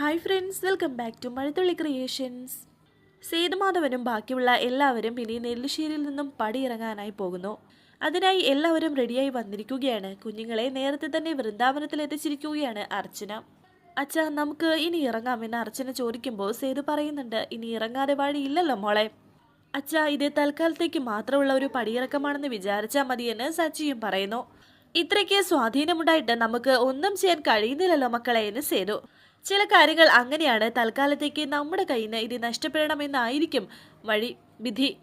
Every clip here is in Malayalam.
Hi friends welcome back to Mazhathulli creations സേതുമാധവനും ബാക്കിയുള്ള എല്ലാവരും ഇനി നെല്ലിശ്ശേരിയിൽ നിന്നും പടിയിറങ്ങാനായി പോകുന്നു. അതിനായി എല്ലാവരും റെഡിയായി വന്നിരിക്കുകയാണ്. കുഞ്ഞുങ്ങളെ നേരത്തെ തന്നെ വൃന്ദാവനത്തിൽ എത്തിച്ചിരിക്കുകയാണ് അർച്ചന. അച്ഛ നമുക്ക് ഇനി ഇറങ്ങാമെന്ന് അർച്ചന ചോദിക്കുമ്പോൾ സേതു പറയുന്നുണ്ട്. ഇനി ഇറങ്ങാതെ വഴിയില്ലല്ലോ മോളെ. അച്ഛ ഇത് തൽക്കാലത്തേക്ക് മാത്രമുള്ള ഒരു പടിയിറക്കമാണെന്ന് വിചാരിച്ചാൽ മതിയെന്ന് സച്ചിയും പറയുന്നു. ഇത്രയ്ക്ക് സ്വാധീനമുണ്ടായിട്ട് നമുക്ക് ഒന്നും ചെയ്യാൻ കഴിയുന്നില്ലല്ലോ മക്കളെ എന്ന് സേതു. ചില കാര്യങ്ങൾ അങ്ങനെയാണ് തൽക്കാലത്തേക്ക് നമ്മുടെ കയ്യിൽ നിന്ന് ഇത് നഷ്ടപ്പെടണമെന്നായിരിക്കും വഴി വിധി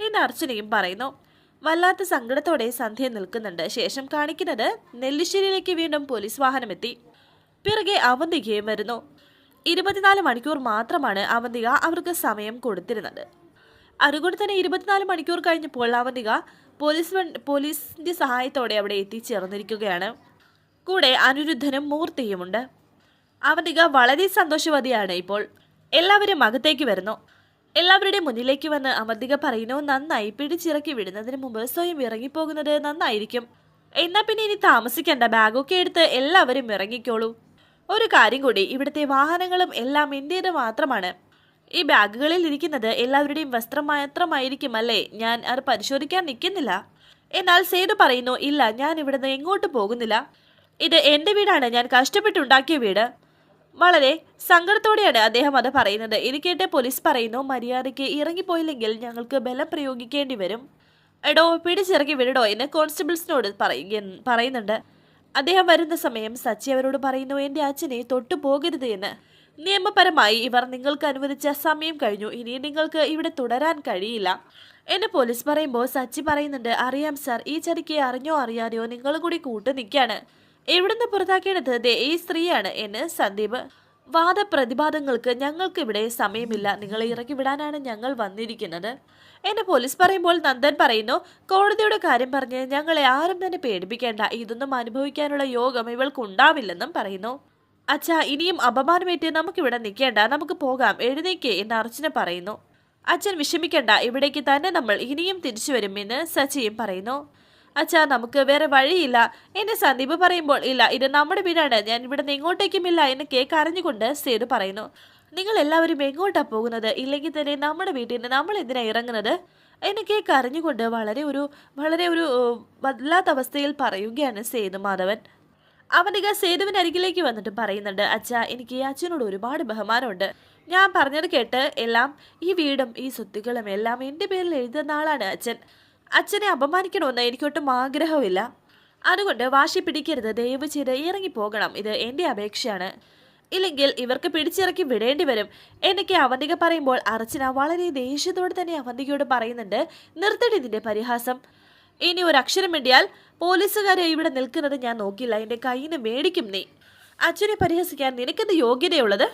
എന്ന് അർച്ചനയും പറയുന്നു. വല്ലാത്ത സങ്കടത്തോടെ സന്ധ്യ നിൽക്കുന്നുണ്ട്. ശേഷം കാണിക്കുന്നത് നെല്ലിശ്ശേരിയിലേക്ക് വീണ്ടും പോലീസ് വാഹനമെത്തി. പിറകെ അവന്തികയും വരുന്നു. ഇരുപത്തിനാല് മണിക്കൂർ മാത്രമാണ് അവന്തിക അവർക്ക് സമയം കൊടുത്തിരുന്നത്. അതുകൊണ്ട് തന്നെ ഇരുപത്തിനാല് മണിക്കൂർ കഴിഞ്ഞപ്പോൾ അവന്തിക പോലീസ് പോലീസിന്റെ സഹായത്തോടെ അവിടെ എത്തിച്ചേർന്നിരിക്കുകയാണ്. കൂടെ അനിരുദ്ധനും മൂർത്തിയുമുണ്ട്. അവന്തിക വളരെ സന്തോഷവതിയാണ്. ഇപ്പോൾ എല്ലാവരും അകത്തേക്ക് വരുന്നു. എല്ലാവരുടെയും മുന്നിലേക്ക് വന്ന് അവന്തിക പറയുന്നു നന്നായി പിടിച്ചിറക്കി വിടുന്നതിന് മുമ്പ് സ്വയം ഇറങ്ങിപ്പോകുന്നത് നന്നായിരിക്കും. എന്നാ പിന്നെ ഇനി താമസിക്കേണ്ട. ബാഗൊക്കെ എടുത്ത് എല്ലാവരും ഇറങ്ങിക്കോളൂ. ഒരു കാര്യം കൂടി ഇവിടുത്തെ വാഹനങ്ങളും എല്ലാം എന്റേത് മാത്രമാണ്. ഈ ബാഗുകളിൽ ഇരിക്കുന്നത് എല്ലാവരുടെയും വസ്ത്രം മാത്രമായിരിക്കും അല്ലേ? ഞാൻ അത് പരിശോധിക്കാൻ നിൽക്കുന്നില്ല. എന്നാൽ സേതു പറയുന്നു ഇല്ല ഞാൻ ഇവിടുന്ന് എങ്ങോട്ട് പോകുന്നില്ല. ഇത് എന്റെ വീടാണ്. ഞാൻ കഷ്ടപ്പെട്ടുണ്ടാക്കിയ വീട്. വളരെ സങ്കടത്തോടെയാണ് അദ്ദേഹം അത് പറയുന്നത്. ഇത് കേട്ട് പോലീസ് പറയുന്നു മര്യാദയ്ക്ക് ഇറങ്ങിപ്പോയില്ലെങ്കിൽ ഞങ്ങൾക്ക് ബലം പ്രയോഗിക്കേണ്ടി വരും. എടോ പിടിച്ചിറക്കി വിടടോ എന്ന് കോൺസ്റ്റബിൾസിനോട് പറയുന്നുണ്ട്. അദ്ദേഹം വരുന്ന സമയം സച്ചി അവരോട് പറയുന്നു എന്റെ അച്ഛനെ തൊട്ടു പോകരുത് എന്ന്. നിയമപരമായി ഇവർ നിങ്ങൾക്ക് അനുവദിച്ച സമയം കഴിഞ്ഞു. ഇനി നിങ്ങൾക്ക് ഇവിടെ തുടരാൻ കഴിയില്ല. എന്നെ പോലീസ് പറയുമ്പോൾ സച്ചി പറയുന്നുണ്ട് അറിയാം സാർ ഈ ചതിക്ക് അറിഞ്ഞോ അറിയാതെയോ നിങ്ങൾ കൂടി കൂട്ടു നിൽക്കാണ് എവിടുന്ന് പുറത്താക്കേണ്ടത് ദേ ഈ സ്ത്രീയാണ് എന്ന് സന്ദീപ്. വാദപ്രതിവാദങ്ങൾക്ക് ഞങ്ങൾക്ക് ഇവിടെ സമയമില്ല. നിങ്ങളെ ഇറക്കി വിടാനാണ് ഞങ്ങൾ വന്നിരിക്കുന്നത്. എന്നെ പോലീസ് പറയുമ്പോൾ നന്ദൻ പറയുന്നു കോടതിയുടെ കാര്യം പറഞ്ഞ് ഞങ്ങളെ ആരും തന്നെ പേടിപ്പിക്കേണ്ട. ഇതൊന്നും അനുഭവിക്കാനുള്ള യോഗം ഇവൾക്കുണ്ടാവില്ലെന്നും പറയുന്നു. അച്ഛാ ഇനിയും അപമാനമേറ്റ് നമുക്കിവിടെ നിൽക്കേണ്ട. നമുക്ക് പോകാം. എഴുന്നേക്ക് എന്ന് അർച്ചന പറയുന്നു. അച്ഛൻ വിഷമിക്കേണ്ട. ഇവിടേക്ക് തന്നെ നമ്മൾ ഇനിയും തിരിച്ചു വരുമെന്ന് സച്ചിയും പറയുന്നു. അച്ഛാ നമുക്ക് വേറെ വഴിയില്ല. എന്നെ സന്ദീപ് പറയുമ്പോൾ ഇല്ല ഇത് നമ്മുടെ വീടാണ്. ഞാൻ ഇവിടെ എങ്ങോട്ടേക്കുമില്ല എന്ന് കേക്ക് അറിഞ്ഞുകൊണ്ട് സേതു പറയുന്നു. നിങ്ങൾ എല്ലാവരും എങ്ങോട്ടാ പോകുന്നത്? ഇല്ലെങ്കിൽ തന്നെ നമ്മുടെ വീട്ടിൽ നിന്ന് നമ്മൾ എന്തിനാ ഇറങ്ങുന്നത്? എന്നെ കേക്ക് അറിഞ്ഞുകൊണ്ട് വളരെ ഒരു വളരെ ഒരു വല്ലാത്ത അവസ്ഥയിൽ പറയുകയാണ് സേതു മാധവൻ. അവനിക സേതുവിന്റെ അരികിലേക്ക് വന്നിട്ട് പറയുന്നുണ്ട് അച്ഛാ എനിക്ക് അച്ഛനോട് ഒരുപാട് ബഹുമാനമുണ്ട്. ഞാൻ പറഞ്ഞത് കേട്ട് എല്ലാം ഈ വീടും ഈ സ്വത്തുക്കളും എല്ലാം എന്റെ പേരിൽ എഴുതുന്ന ആളാണ് അച്ഛൻ. അച്ഛനെ അപമാനിക്കണമെന്ന് എനിക്കൊട്ടും ആഗ്രഹമില്ല. അതുകൊണ്ട് വാശി പിടിക്കരുത്. ദയവ് ചെയ്ത് ഇറങ്ങിപ്പോകണം ഇത് എന്റെ അപേക്ഷയാണ്. ഇല്ലെങ്കിൽ ഇവർക്ക് പിടിച്ചിറക്കി വിടേണ്ടി വരും. എന്നൊക്കെ അവന്തിക പറയുമ്പോൾ അർച്ചന വളരെ ദേഷ്യത്തോടെ തന്നെ അവന്തികയോട് പറയുന്നുണ്ട്. നിർത്തടി ഇതിന്റെ പരിഹാസം. ഇനി ഒരു അക്ഷരം വേണ്ടിയാൽ പോലീസുകാരെ ഇവിടെ നിൽക്കുന്നത് ഞാൻ നോക്കില്ല. എന്റെ നിന്ന് മേടിക്കും നീ. അച്ഛനെ പരിഹസിക്കാൻ നിനക്കെന്ത് യോഗ്യതയുള്ളത്?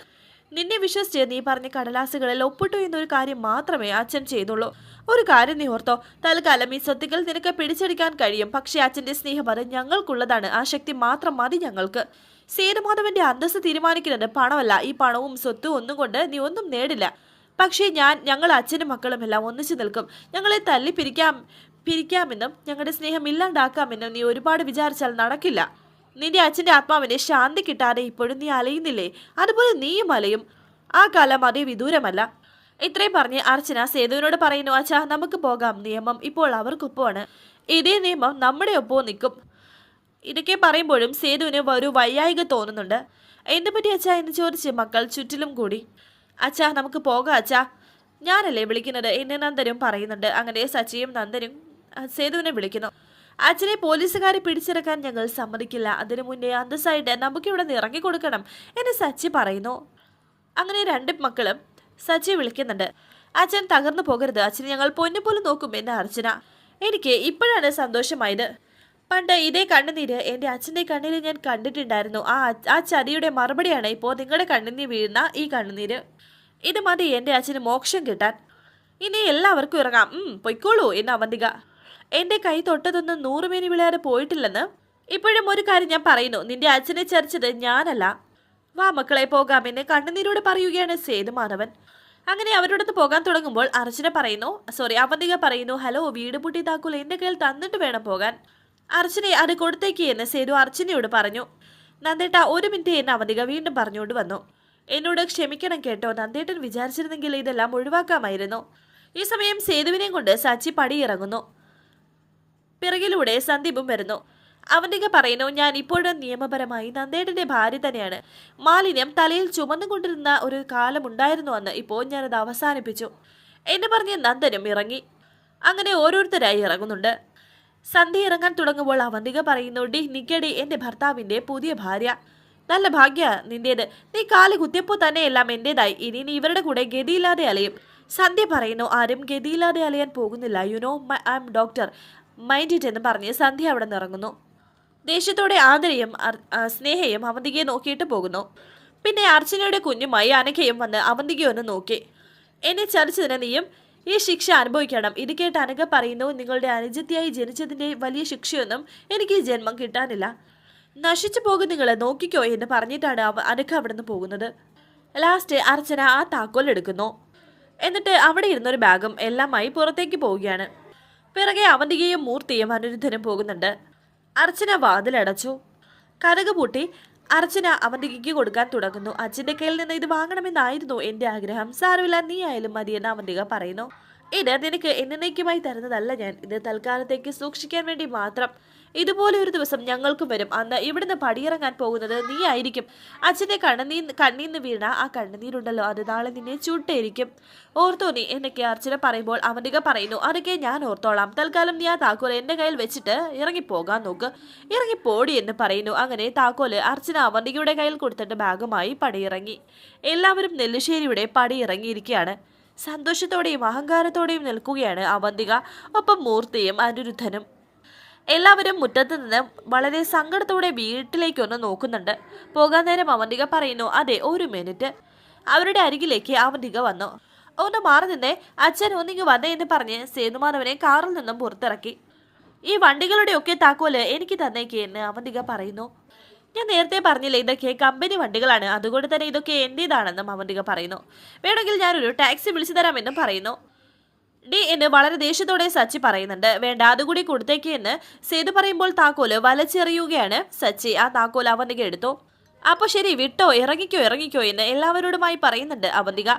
നിന്നെ വിശ്വസിച്ച് നീ പറഞ്ഞ കടലാസുകളിൽ ഒപ്പിട്ടു എന്നൊരു കാര്യം മാത്രമേ അച്ഛൻ ചെയ്തുള്ളൂ. ഒരു കാര്യം നീ ഓർത്തോ തൽക്കാലം ഈ സ്വത്തുക്കൾ നിനക്ക് പിടിച്ചെടുക്കാൻ കഴിയും. പക്ഷേ അച്ഛന്റെ സ്നേഹം അത് ഞങ്ങൾക്കുള്ളതാണ്. ആ ശക്തി മാത്രം മതി ഞങ്ങൾക്ക്. സേതുമാധവന്റെ അന്തസ്സ് തീരുമാനിക്കുന്നത് പണമല്ല. ഈ പണവും സ്വത്തും ഒന്നും കൊണ്ട് നീ ഒന്നും നേടില്ല. പക്ഷേ ഞാൻ ഞങ്ങൾ അച്ഛനും മക്കളും എല്ലാം ഒന്നിച്ചു നിൽക്കും. ഞങ്ങളെ തല്ലി പിരിക്കാം പിരിക്കാമെന്നും ഞങ്ങളുടെ സ്നേഹം ഇല്ലാണ്ടാക്കാമെന്നും നീ ഒരുപാട് വിചാരിച്ചാൽ നടക്കില്ല. നിന്റെ അച്ഛന്റെ ആത്മാവിനെ ശാന്തി കിട്ടാതെ ഇപ്പോഴും നീ അലയുന്നില്ലേ? അതുപോലെ നീയും അലയും. ആ കാലം അതേ വിദൂരമല്ല. ഇത്രയും പറഞ്ഞ് അർച്ചന സേതുവിനോട് പറയുന്നു അച്ഛാ നമുക്ക് പോകാം. നിയമം ഇപ്പോൾ അവർക്കൊപ്പമാണ്. ഇതേ നിയമം നമ്മുടെ ഒപ്പവും നിൽക്കും. ഇതൊക്കെ പറയുമ്പോഴും സേതുവിന് ഒരു വയ്യായിക തോന്നുന്നുണ്ട്. എന്ത് പറ്റി അച്ഛാ? എന്ന് ചോദിച്ച് മക്കൾ ചുറ്റിലും കൂടി. അച്ഛാ നമുക്ക് പോകാം അച്ഛാ. ഞാനല്ലേ വിളിക്കുന്നത്? എന്നെ നന്ദനും പറയുന്നുണ്ട്. അങ്ങനെ സച്ചിയും നന്ദനും സേതുവിനെ വിളിക്കുന്നു. അച്ഛനെ പോലീസുകാരെ പിടിച്ചിറക്കാൻ ഞങ്ങൾ സമ്മതിക്കില്ല. അതിനു മുന്നേ അന്തസ്സായിട്ട് നമുക്കിവിടെ നിന്ന് ഇറങ്ങിക്കൊടുക്കണം എന്ന് സച്ചി പറയുന്നു. അങ്ങനെ രണ്ട് മക്കളും സച്ചി വിളിക്കുന്നുണ്ട്. അച്ഛൻ തകർന്നു പോകരുത്. അച്ഛനെ ഞങ്ങൾ പൊന്നുപോലെ നോക്കും എന്ന് അർച്ചന. എനിക്ക് ഇപ്പോഴാണ് സന്തോഷമായത്. പണ്ട് ഇതേ കണ്ണുനീര് എന്റെ അച്ഛന്റെ കണ്ണിൽ ഞാൻ കണ്ടിട്ടുണ്ടായിരുന്നു. ആ ആ ചതിയുടെ മറുപടിയാണ് ഇപ്പോൾ നിങ്ങളുടെ കണ്ണുനീർ വീഴുന്ന ഈ കണ്ണുനീര്. ഇത് മതി എന്റെ അച്ഛന് മോക്ഷം കിട്ടാൻ. ഇനി എല്ലാവർക്കും ഇറങ്ങാം. പൊയ്ക്കോളൂ എന്ന് അവന്തിക. എന്റെ കൈ തൊട്ടതൊന്നും നൂറുമേനി വിളയാതെ പോയിട്ടില്ലെന്ന് ഇപ്പോഴും ഒരു കാര്യം ഞാൻ പറയുന്നു. നിന്റെ അച്ഛനെ ചരിച്ചത് ഞാനല്ല. വാ മക്കളെ പോകാമെന്ന് കണ്ണുനീരോട് പറയുകയാണ് സേതുമാധവൻ അങ്ങനെ അവരോടൊത്ത് പോകാൻ തുടങ്ങുമ്പോൾ അർച്ചന പറയുന്നു സോറി അവന്തിക പറയുന്നു ഹലോ വീട് പൂട്ടി താക്കോൽ എന്റെ കയ്യിൽ തന്നിട്ട് വേണം പോകാൻ. അർച്ചനെ അത് കൊടുത്തേക്ക് എന്ന് സേതു അർച്ചനയോട് പറഞ്ഞു. നന്ദേട്ട ഒരു മിനിറ്റ് എന്ന് അവന്തിക വീണ്ടും പറഞ്ഞുകൊണ്ട് വന്നു. എന്നോട് ക്ഷമിക്കണം കേട്ടോ. നന്ദേട്ടൻ വിചാരിച്ചിരുന്നെങ്കിൽ ഇതെല്ലാം ഒഴിവാക്കാമായിരുന്നു. ഈ സമയം സേതുവിനെയും കൊണ്ട് സച്ചി പടിയിറങ്ങുന്നു. പിറകിലൂടെ സന്ദീപും വരുന്നു. അവന്റെ പറയുന്നു ഞാൻ ഇപ്പോഴും നിയമപരമായി നന്ദേട്ടന്റെ ഭാര്യ തന്നെയാണ്. മാലിന്യം തലയിൽ ചുമന്നുകൊണ്ടിരുന്ന ഒരു കാലമുണ്ടായിരുന്നു അന്ന്. ഇപ്പോൾ ഞാനത് അവസാനിപ്പിച്ചു. എന്ന് പറഞ്ഞ് നന്ദനും ഇറങ്ങി. അങ്ങനെ ഓരോരുത്തരായി ഇറങ്ങുന്നുണ്ട്. സന്ധ്യ ഇറങ്ങാൻ തുടങ്ങുമ്പോൾ അവന്തിക പറയുന്നു ഡി നിക്കടി എന്റെ ഭർത്താവിന്റെ പുതിയ ഭാര്യ. നല്ല ഭാഗ്യ നിന്റേത്. നീ കാൽ കുത്തിയപ്പോൾ തന്നെ എല്ലാം എന്റേതായി. ഇനി നീ ഇവരുടെ കൂടെ ഗതിയില്ലാതെ അലയും. സന്ധ്യ പറയുന്നു ആരും ഗതിയില്ലാതെ അലയാൻ പോകുന്നില്ല. You know I am doctor mind it എന്ന് പറഞ്ഞ് സന്ധ്യ അവിടെ നിറങ്ങുന്നു ദേഷ്യത്തോടെ ആദരയും സ്നേഹയും അവന്തികയെ നോക്കിയിട്ട് പോകുന്നു. പിന്നെ അർച്ചനയുടെ കുഞ്ഞുമായി അനഘയും വന്ന് അവന്തികയെ ഒന്ന് നോക്കി. എന്നെ ചതിച്ചതിന് നീയും ഈ ശിക്ഷ അനുഭവിക്കണം. ഇത് കേട്ട് അനഘ പറയുന്നു നിങ്ങളുടെ അനുജത്തിയായി ജനിച്ചതിന്റെ വലിയ ശിക്ഷയൊന്നും എനിക്ക് ഈ ജന്മം കിട്ടാനില്ല. നശിച്ചു പോകും നിങ്ങളെ നോക്കിക്കോ എന്ന് പറഞ്ഞിട്ടാണ് അവ അനഘ അവിടെ നിന്ന് പോകുന്നത്. ലാസ്റ്റ് അർച്ചന ആ താക്കോൽ എടുക്കുന്നു. എന്നിട്ട് അവിടെ ഇരുന്നൊരു ബാഗും എല്ലാമായി പുറത്തേക്ക് പോവുകയാണ്. പിറകെ അവന്തികയും മൂർത്തിയും അനിരുദ്ധനും പോകുന്നുണ്ട്. അർച്ചന വാതിലടച്ചു കരക് പൂട്ടി അർച്ചന അവന്തികയ്ക്ക് കൊടുക്കാൻ തുടങ്ങുന്നു. അച്ഛന്റെ കയ്യിൽ നിന്ന് ഇത് വാങ്ങണമെന്നായിരുന്നു എന്റെ ആഗ്രഹം. സാരമില്ല നീ ആയാലും മതിയെന്ന് അവന്തിക പറയുന്നു. ഇത് നിനക്ക് എന്നേക്കുമായി തരുന്നതല്ല ഞാൻ. ഇത് തൽക്കാലത്തേക്ക് സൂക്ഷിക്കാൻ വേണ്ടി മാത്രം ഇതുപോലെ ഒരു ദിവസം ഞങ്ങൾക്കും വരും. അന്ന് ഇവിടുന്ന് പടിയിറങ്ങാൻ പോകുന്നത് നീ ആയിരിക്കും. അച്ഛന്റെ കണ്ണുനീ കണ്ണീന്ന് വീണ ആ കണ്ണുനീരുണ്ടല്ലോ. അത് നാളെ നിന്നെ ചുട്ടേരിക്കും. ഓർത്തോ നീ? എന്നൊക്കെ അർച്ചന പറയുമ്പോൾ അവനിക പറയുന്നു അതൊക്കെ ഞാൻ ഓർത്തോളാം. തൽക്കാലം നീ ആ താക്കോൽ എന്റെ കയ്യിൽ വെച്ചിട്ട് ഇറങ്ങിപ്പോകാൻ നോക്ക്. ഇറങ്ങിപ്പോടി എന്ന് പറയുന്നു. അങ്ങനെ താക്കോൽ അർച്ചന അവന്തികയുടെ കയ്യിൽ കൊടുത്തിട്ട് ബാഗുമായി പടിയിറങ്ങി. എല്ലാവരും നെല്ലുശ്ശേരിയുടെ പടിയിറങ്ങിയിരിക്കുകയാണ്. സന്തോഷത്തോടെയും അഹങ്കാരത്തോടെയും നിൽക്കുകയാണ് അവന്തിക. ഒപ്പം മൂർത്തിയും അനിരുദ്ധനും. എല്ലാവരും മുറ്റത്ത് നിന്ന് വളരെ സങ്കടത്തോടെ വീട്ടിലേക്കൊന്ന് നോക്കുന്നുണ്ട്. പോകാൻ നേരം അവന്തിക പറയുന്നു അതെ ഒരു മിനിറ്റ്. അവരുടെ അരികിലേക്ക് അവന്തിക വന്നു. ഒന്ന് മാറി നിന്നേ. അച്ഛൻ ഒന്നിങ്ങ് വന്നേ എന്ന് പറഞ്ഞ് സേതുമാധവനെ കാറിൽ നിന്നും പുറത്തിറക്കി. ഈ വണ്ടികളുടെയൊക്കെ താക്കോൽ എനിക്ക് തന്നേക്ക് എന്ന് അവന്തിക പറയുന്നു. ഞാൻ നേരത്തെ പറഞ്ഞില്ലേ ഇതൊക്കെ കമ്പനി വണ്ടികളാണ്. അതുകൊണ്ട് തന്നെ ഇതൊക്കെ എന്റേതാണെന്നും അവന്തിക പറയുന്നു. വേണമെങ്കിൽ ഞാനൊരു ടാക്സി വിളിച്ചു തരാമെന്നും പറയുന്നു. ഡി എന്ന് വളരെ ദേഷ്യത്തോടെ സച്ചി പറയുന്നുണ്ട്. വേണ്ട അതുകൂടി കൊടുത്തേക്ക് എന്ന് സേതു പറയുമ്പോൾ താക്കോൽ വലച്ചെറിയുകയാണ് സച്ചി. ആ താക്കോൽ അവന്തിക എടുത്തു. അപ്പോൾ ശരി വിട്ടോ ഇറങ്ങിക്കോ ഇറങ്ങിക്കോ എന്ന് എല്ലാവരോടുമായി പറയുന്നുണ്ട് അവന്തിക.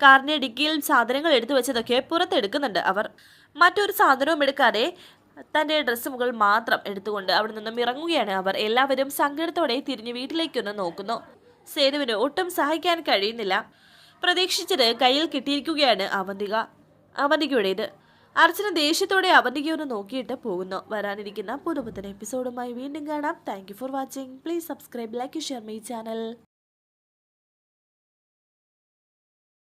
കാറിന്റെ ഡിക്കിയിൽ സാധനങ്ങൾ എടുത്തു വെച്ചതൊക്കെ പുറത്തെടുക്കുന്നുണ്ട് അവർ. മറ്റൊരു സാധനവും എടുക്കാതെ തന്റെ ഡ്രസ്സുകൾ മാത്രം എടുത്തുകൊണ്ട് അവിടെ നിന്നും ഇറങ്ങുകയാണ് അവർ. എല്ലാവരും സങ്കടത്തോടെ തിരിഞ്ഞ് വീട്ടിലേക്കൊന്ന് നോക്കുന്നു. സേതുവിന് ഒട്ടും സഹായിക്കാൻ കഴിയുന്നില്ല. പ്രതീക്ഷിച്ചത് കയ്യിൽ കിട്ടിയിരിക്കുകയാണ് അവന്തിക. അവന്തികയുടേത് അർച്ചന ദേഷ്യത്തോടെ അവന്തികയൊന്ന് നോക്കിയിട്ട് പോകുന്നു. വരാനിരിക്കുന്ന പുതുപുത്തൻ എപ്പിസോഡുമായി വീണ്ടും കാണാം. Thank for watching please subscribe like share my channel